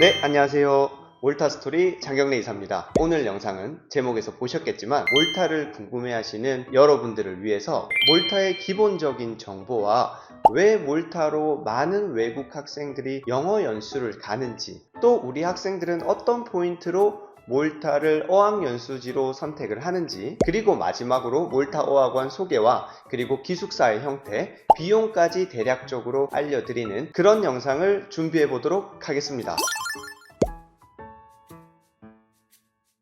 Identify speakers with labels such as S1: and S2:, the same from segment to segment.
S1: 네, 안녕하세요. 몰타스토리 장경래 이사입니다. 오늘 영상은 제목에서 보셨겠지만 몰타를 궁금해하시는 여러분들을 위해서 몰타의 기본적인 정보와 왜 몰타로 많은 외국 학생들이 영어 연수를 가는지 또 우리 학생들은 어떤 포인트로 몰타를 어학연수지로 선택을 하는지 그리고 마지막으로 몰타 어학원 소개와 그리고 기숙사의 형태, 비용까지 대략적으로 알려드리는 그런 영상을 준비해 보도록 하겠습니다.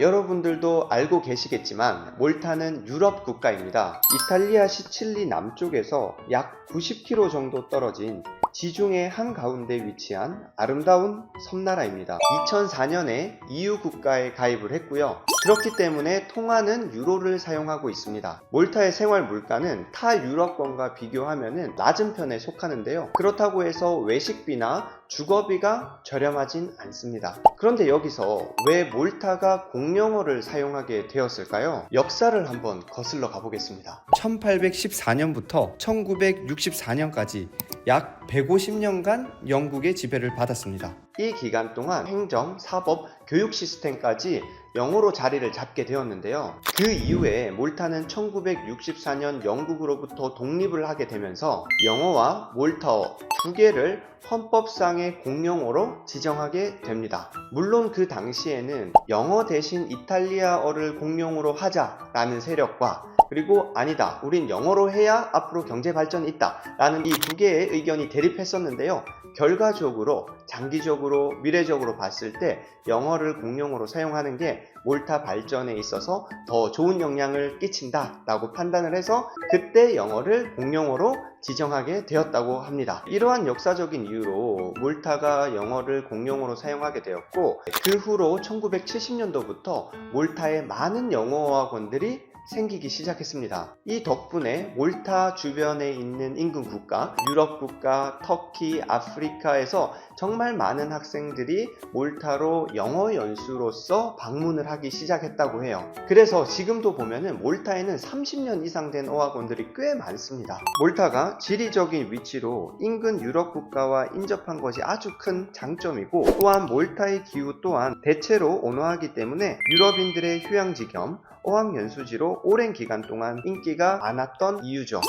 S1: 여러분들도 알고 계시겠지만 몰타는 유럽 국가입니다. 이탈리아 시칠리 남쪽에서 약 90km 정도 떨어진 지중해 한가운데 위치한 아름다운 섬나라입니다. 2004년에 EU 국가에 가입을 했고요. 그렇기 때문에 통화는 유로를 사용하고 있습니다. 몰타의 생활 물가는 타 유럽권과 비교하면 낮은 편에 속하는데요. 그렇다고 해서 외식비나 주거비가 저렴하진 않습니다. 그런데 여기서 왜 몰타가 공용어를 사용하게 되었을까요? 역사를 한번 거슬러 가보겠습니다. 1814년부터 1964년까지 약 150년간 영국의 지배를 받았습니다. 이 기간 동안 행정, 사법, 교육 시스템까지 영어로 자리를 잡게 되었는데요. 그 이후에 몰타는 1964년 영국으로부터 독립을 하게 되면서 영어와 몰타어 두 개를 헌법상의 공용어로 지정하게 됩니다. 물론 그 당시에는 영어 대신 이탈리아어를 공용어로 하자라는 세력과 그리고 아니다. 우린 영어로 해야 앞으로 경제 발전이 있다. 라는 이 두 개의 의견이 대립했었는데요. 결과적으로 장기적으로 미래적으로 봤을 때 영어를 공용어로 사용하는 게 몰타 발전에 있어서 더 좋은 영향을 끼친다 라고 판단을 해서 그때 영어를 공용어로 지정하게 되었다고 합니다. 이러한 역사적인 이유로 몰타가 영어를 공용어로 사용하게 되었고 그 후로 1970년도부터 몰타에 많은 영어학원들이 생기기 시작했습니다. 이 덕분에 몰타 주변에 있는 인근 국가, 유럽 국가, 터키, 아프리카에서 정말 많은 학생들이 몰타로 영어 연수로서 방문을 하기 시작했다고 해요. 그래서 지금도 보면은 몰타에는 30년 이상 된 어학원들이 꽤 많습니다. 몰타가 지리적인 위치로 인근 유럽 국가와 인접한 것이 아주 큰 장점이고 또한 몰타의 기후 또한 대체로 온화하기 때문에 유럽인들의 휴양지 겸 어학연수지로 오랜 기간 동안 인기가 많았던 이유죠.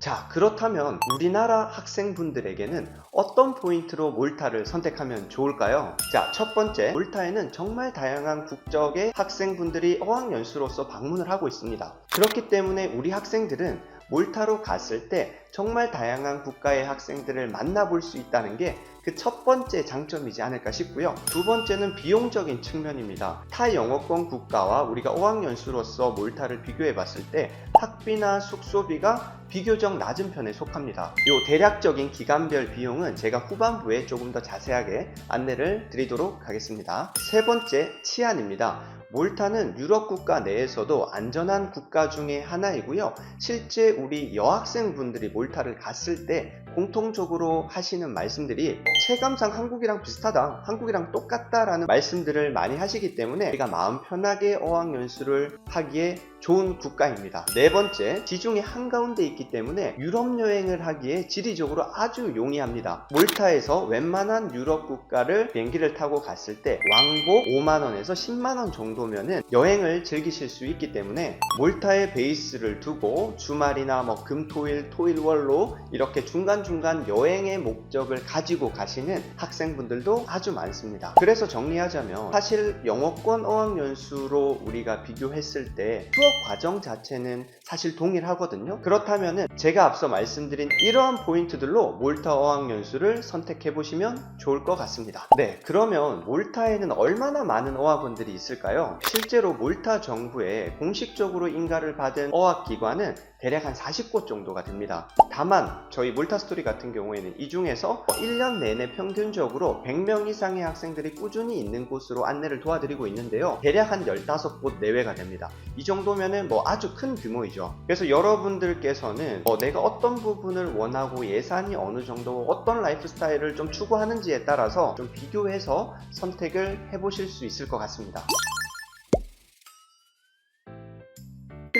S1: 자, 그렇다면 우리나라 학생분들에게는 어떤 포인트로 몰타를 선택하면 좋을까요? 자, 첫 번째, 몰타에는 정말 다양한 국적의 학생분들이 어학연수로서 방문을 하고 있습니다. 그렇기 때문에 우리 학생들은 몰타로 갔을 때 정말 다양한 국가의 학생들을 만나볼 수 있다는 게 그 첫 번째 장점이지 않을까 싶고요. 두 번째는 비용적인 측면입니다. 타 영어권 국가와 우리가 어학연수로서 몰타를 비교해 봤을 때 학비나 숙소비가 비교적 낮은 편에 속합니다. 요 대략적인 기간별 비용은 제가 후반부에 조금 더 자세하게 안내를 드리도록 하겠습니다. 세 번째, 치안입니다. 몰타는 유럽 국가 내에서도 안전한 국가 중에 하나이고요. 실제 우리 여학생분들이 몰타를 갔을 때 공통적으로 하시는 말씀들이 체감상 한국이랑 비슷하다, 한국이랑 똑같다 라는 말씀들을 많이 하시기 때문에 우리가 마음 편하게 어학연수를 하기에 좋은 국가입니다. 네 번째, 지중해 한가운데 있기 때문에 유럽 여행을 하기에 지리적으로 아주 용이합니다. 몰타에서 웬만한 유럽 국가를 비행기를 타고 갔을 때 왕복 5만원에서 10만원 정도면은 여행을 즐기실 수 있기 때문에 몰타에 베이스를 두고 주말이나 뭐 금토일, 토일월로 이렇게 중간 중간 여행의 목적을 가지고 가시는 학생분들도 아주 많습니다. 그래서 정리하자면 사실 영어권 어학연수로 우리가 비교했을 때 수업 과정 자체는 사실 동일하거든요. 그렇다면은 제가 앞서 말씀드린 이러한 포인트들로 몰타 어학연수를 선택해 보시면 좋을 것 같습니다. 네, 그러면 몰타에는 얼마나 많은 어학원들이 있을까요? 실제로 몰타 정부에 공식적으로 인가를 받은 어학기관은 대략 한 40곳 정도가 됩니다. 다만 저희 몰타스토리 같은 경우에는 이 중에서 1년 내내 평균적으로 100명 이상의 학생들이 꾸준히 있는 곳으로 안내를 도와드리고 있는데요. 대략 한 15곳 내외가 됩니다. 이 정도면은 뭐 아주 큰 규모이죠. 그래서 여러분들께서는 어, 내가 어떤 부분을 원하고 예산이 어느 정도 어떤 라이프 스타일을 좀 추구하는지에 따라서 좀 비교해서 선택을 해보실 수 있을 것 같습니다.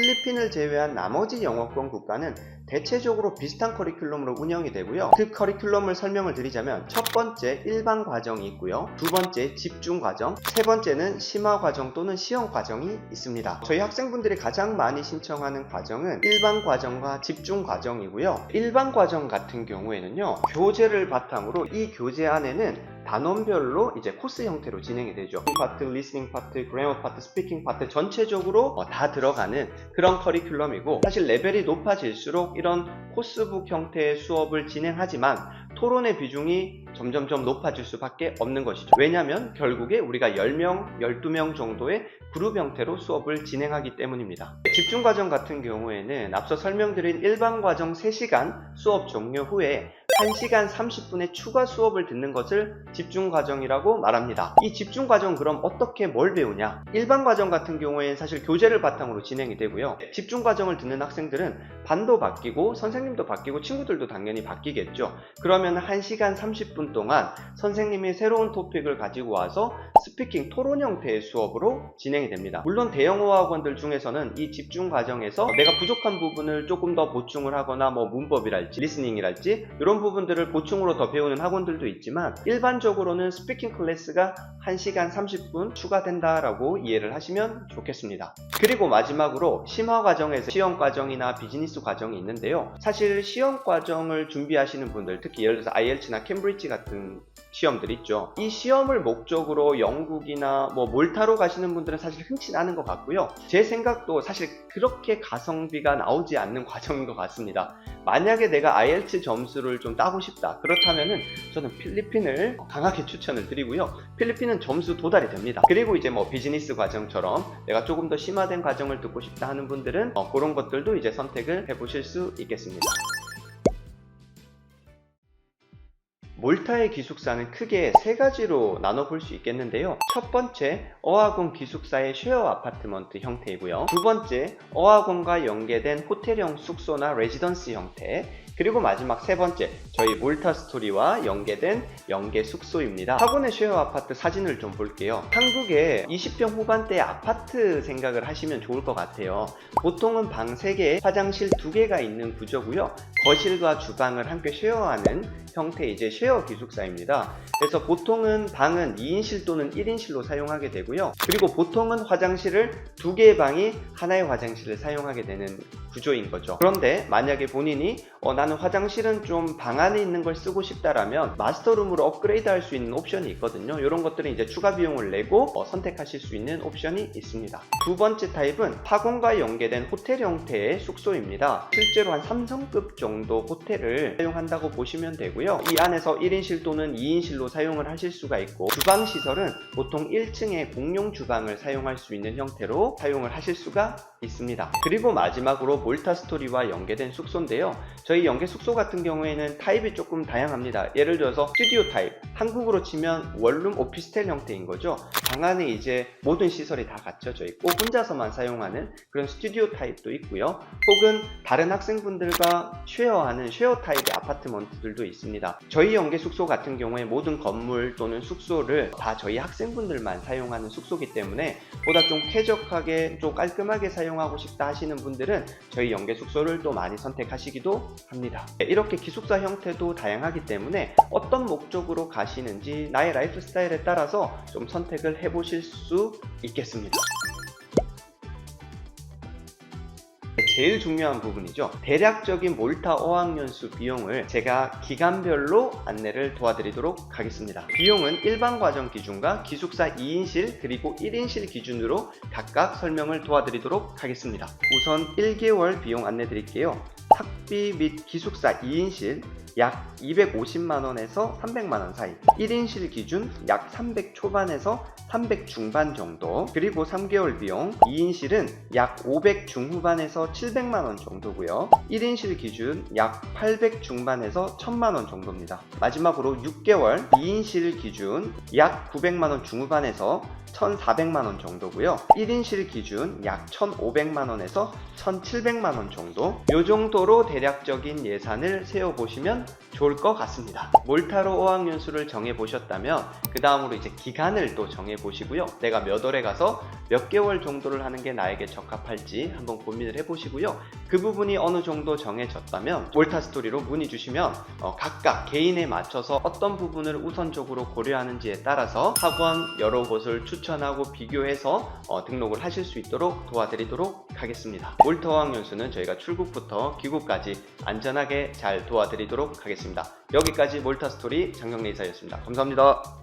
S1: 필리핀을 제외한 나머지 영어권 국가는 대체적으로 비슷한 커리큘럼으로 운영이 되고요. 그 커리큘럼을 설명을 드리자면 첫 번째 일반 과정이 있고요. 두 번째 집중 과정, 세 번째는 심화 과정 또는 시험 과정이 있습니다. 저희 학생분들이 가장 많이 신청하는 과정은 일반 과정과 집중 과정이고요. 일반 과정 같은 경우에는요. 교재를 바탕으로 이 교재 안에는 단원별로 이제 코스 형태로 진행이 되죠. 파트, 리스닝 파트, 그래머 파트, 스피킹 파트 전체적으로 어, 다 들어가는 그런 커리큘럼이고 사실 레벨이 높아질수록 이런 코스북 형태의 수업을 진행하지만 토론의 비중이 점점점 높아질 수밖에 없는 것이죠. 왜냐하면 결국에 우리가 10명, 12명 정도의 그룹 형태로 수업을 진행하기 때문입니다. 집중 과정 같은 경우에는 앞서 설명드린 일반 과정 3시간 수업 종료 후에 1시간 30분의 추가 수업을 듣는 것을 집중 과정이라고 말합니다. 이 집중 과정 그럼 어떻게 뭘 배우냐? 일반 과정 같은 경우에는 사실 교재를 바탕으로 진행이 되고요. 집중 과정을 듣는 학생들은 반도 바뀌고 선생님도 바뀌고 친구들도 당연히 바뀌겠죠. 그러면 1시간 30분 동안 선생님이 새로운 토픽을 가지고 와서 스피킹 토론 형태의 수업으로 진행이 됩니다. 물론 대형어 학원들 중에서는 이 집중 과정에서 내가 부족한 부분을 조금 더 보충을 하거나 뭐 문법이랄지 리스닝이랄지 이런 부분들을 보충으로 더 배우는 학원들도 있지만 일반적으로는 스피킹 클래스가 1시간 30분 추가된다라고 이해를 하시면 좋겠습니다. 그리고 마지막으로 심화 과정에서 시험 과정이나 비즈니스 과정이 있는데요. 사실 시험 과정을 준비하시는 분들, 특히 예를 들어서 IELTS나 캠브리지 같은 시험들 있죠. 이 시험을 목적으로 영국이나 뭐 몰타로 가시는 분들은 사실 흔치 않은 것 같고요. 제 생각도 사실 그렇게 가성비가 나오지 않는 과정인 것 같습니다. 만약에 내가 IELTS 점수를 좀 따고 싶다. 그렇다면은 저는 필리핀을 강하게 추천을 드리고요. 필리핀은 점수 도달이 됩니다. 그리고 이제 뭐 비즈니스 과정처럼 내가 조금 더 심화된 과정을 듣고 싶다 하는 분들은 어, 그런 것들도 이제 선택을 해보실 수 있겠습니다. 몰타의 기숙사는 크게 세 가지로 나눠볼 수 있겠는데요. 첫 번째, 어학원 기숙사의 쉐어 아파트먼트 형태이고요. 두 번째, 어학원과 연계된 호텔형 숙소나 레지던스 형태. 그리고 마지막 세 번째, 저희 몰타 스토리와 연계된 연계 숙소입니다. 학원의 쉐어 아파트 사진을 좀 볼게요. 한국에 20평 후반대의 아파트 생각을 하시면 좋을 것 같아요. 보통은 방 3개, 화장실 2개가 있는 구조고요. 거실과 주방을 함께 쉐어하는 형태의 이제 쉐어 기숙사입니다. 그래서 보통은 방은 2인실 또는 1인실로 사용하게 되고요. 그리고 보통은 화장실을 두 개의 방이 하나의 화장실을 사용하게 되는 구조인 거죠. 그런데 만약에 본인이 어, 나는 화장실은 좀 방 안에 있는 걸 쓰고 싶다라면 마스터룸으로 업그레이드 할 수 있는 옵션이 있거든요. 이런 것들은 이제 추가 비용을 내고 어, 선택하실 수 있는 옵션이 있습니다. 두 번째 타입은 학원과 연계된 호텔 형태의 숙소입니다. 실제로 한 3성급 정도 호텔을 사용한다고 보시면 되고요. 이 안에서 1인실 또는 2인실로 사용을 하실 수가 있고 주방 시설은 보통 1층에 공용 주방을 사용할 수 있는 형태로 사용을 하실 수가 있습니다. 그리고 마지막으로 몰타 스토리와 연계된 숙소인데요. 저희 연계 숙소 같은 경우에는 타입이 조금 다양합니다. 예를 들어서 스튜디오 타입, 한국으로 치면 원룸 오피스텔 형태인 거죠. 방 안에 이제 모든 시설이 다 갖춰져 있고 혼자서만 사용하는 그런 스튜디오 타입도 있고요. 혹은 다른 학생분들과 쉐어하는 쉐어 타입의 아파트먼트들도 있습니다. 저희 연계 숙소 같은 경우에 모든 건물 또는 숙소를 다 저희 학생분들만 사용하는 숙소기 때문에 보다 좀 쾌적하게 좀 깔끔하게 사용하고 싶다 하시는 분들은 저희 연계 숙소를 또 많이 선택하시기도 합니다. 네, 이렇게 기숙사 형태도 다양하기 때문에 어떤 목적으로 가시는지 나의 라이프 스타일에 따라서 좀 선택을 해보실 수 있겠습니다. 제일 중요한 부분이죠. 대략적인 몰타 어학연수 비용을 제가 기간별로 안내를 도와드리도록 하겠습니다. 비용은 일반 과정 기준과 기숙사 2인실 그리고 1인실 기준으로 각각 설명을 도와드리도록 하겠습니다. 우선 1개월 비용 안내 드릴게요. 학비 및 기숙사 2인실 약 250만원에서 300만원 사이 1인실 기준 약 300 초반에서 300 중반 정도 그리고 3개월 비용 2인실은 약 500 중후반에서 700만원 정도고요. 1인실 기준 약 800 중반에서 1000만원 정도입니다. 마지막으로 6개월 2인실 기준 약 900만원 중후반에서 1,400만원 정도고요 1인실 기준 약 1,500만원에서 1,700만원 정도 이 정도로 대략적인 예산을 세워보시면 좋을 것 같습니다 몰타로 어학연수를 정해보셨다면 그 다음으로 이제 기간을 또 정해 보시고요. 내가 몇 월에 가서 몇 개월 정도를 하는 게 나에게 적합할지 한번 고민을 해보시고요. 그 부분이 어느 정도 정해졌다면 몰타 스토리로 문의 주시면 어, 각각 개인에 맞춰서 어떤 부분을 우선적으로 고려하는지에 따라서 학원 여러 곳을 추천 하고 비교해서 어, 등록을 하실 수 있도록 도와드리도록 하겠습니다. 몰타 어학연수는 저희가 출국부터 귀국까지 안전하게 잘 도와드리도록 하겠습니다. 여기까지 몰타 스토리 장경래 이사였습니다. 감사합니다.